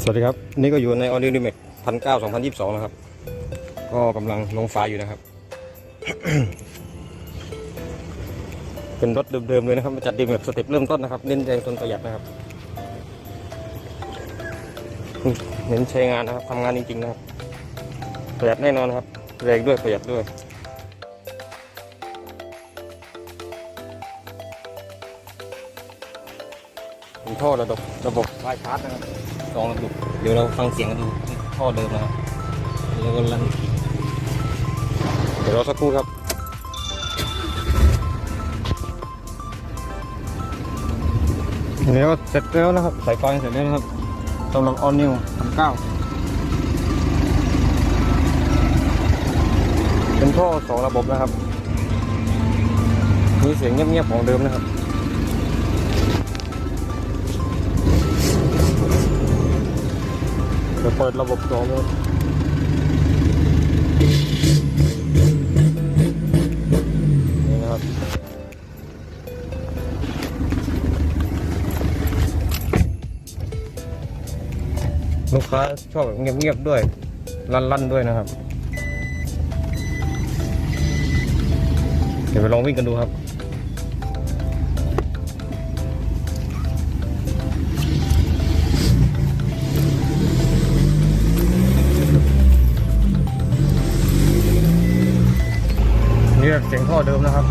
สวัสดีครับ นี่ก็อยู่ในออนิวนิเมกพันเก้าสองพันยี่สิบสองนะครับ ก็กำลังลงฟ้าอยู่นะครับ เป็นรถเดิมๆเลยนะครับ มาจัดดีแบบสเต็ปเริ่มต้นนะครับ เน้นแรงทนประหยัดนะครับเน้นใช้งานนะครับทำงานจริงๆนะครับ ประหยัดแน่นอนครับ แรงด้วยประหยัดด้วย มีท่อระบบระบบไฟชาร์จนะครับลองระบบเดี๋ยวเราฟังเสียงกันดูท่อเดิมนะครับแล้วก็ลั่นอีกทีเดี๋ยวรอสักครู่ครับเดี๋ยวเสร็จแล้วนะครับสายไฟเสร็จแล้วนะครับสำหรับออนนิวพันเก้าเป็นท่อสองระบบนะครับมีเสียงเงียบๆของเดิมนะครับ เปิดระบบสองเลยนี่นะครับ ลูกค้าชอบแบบเงียบๆด้วย ลั่นๆด้วยนะครับ เดี๋ยวไปลองวิ่งกันดูครับ สียงท่อเดิมนะครับ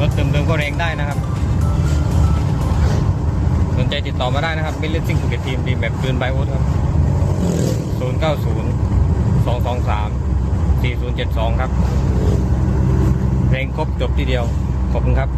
รถเดิมก็แรงได้นะครับ สนใจติดต่อมาได้นะครับมิเลซิ่งภูเก็ตทีมดีแบบปืนไบโอสครับ 0 9 0 2 2 3 4 0 7 2 ครับเพลงครบจบทีเดียว ขอบคุณครับ